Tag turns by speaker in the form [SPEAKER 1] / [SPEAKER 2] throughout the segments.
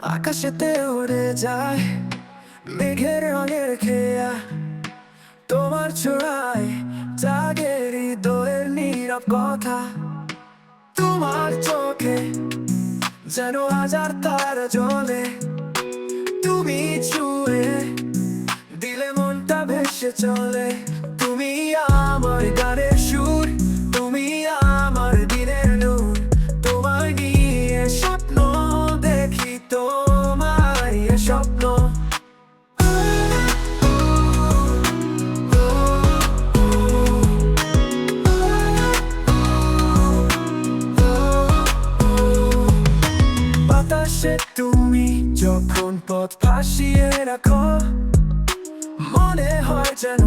[SPEAKER 1] আকাশেতে উড়ে যায়, মেঘের রঙের খেয়া তোমার ছোড়ায় জাগে হৃদয়ের নীরব কথা। তোমার চোখে যেন হাজার তার জ্বলে। তুমি ছুঁয়ে দিলে মনটা ভেসে চলে। তুমি আমার গানের বাতাসে তুমি যখন পথ ভাসিয়ে রাখো, মনে হয় যেন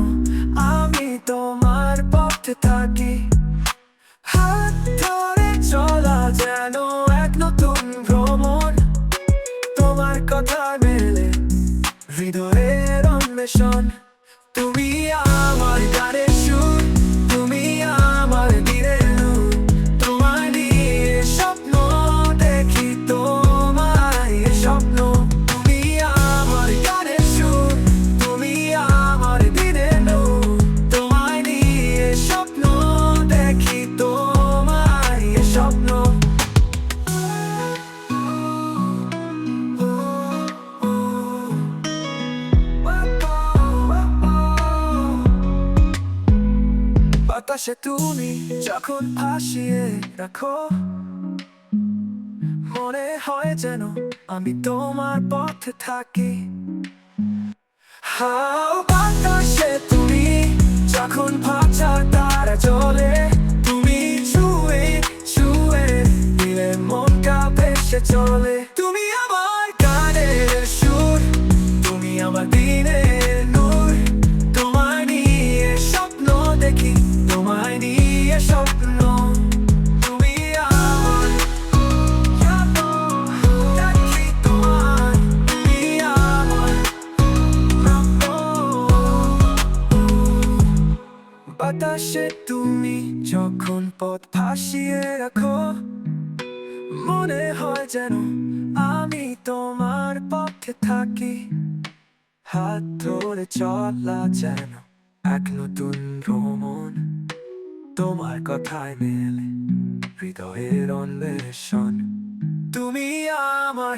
[SPEAKER 1] আমি তোমার পথে থাকি। হাত ধরে চলা যেন এক নতুন ভ্রমণ। তোমার কথা মেলে হৃদয়ের অন্বেষণ। বাতাসে তুমি যখন ভাসিয়ে রাখো মনে হয় যেন আমি তোমার পথে থাকি। হাও বাতাসে তুমি যখন পথ ভাসিয়ে রাখো, মনে হয় যেন আমি তোমার পক্ষে থাকি। হাত ধরে চলা যেন এক নতুন ভ্রমণ, তোমার কথায় মেলে হৃদয়ের অন্বেষণ। তুমি আমার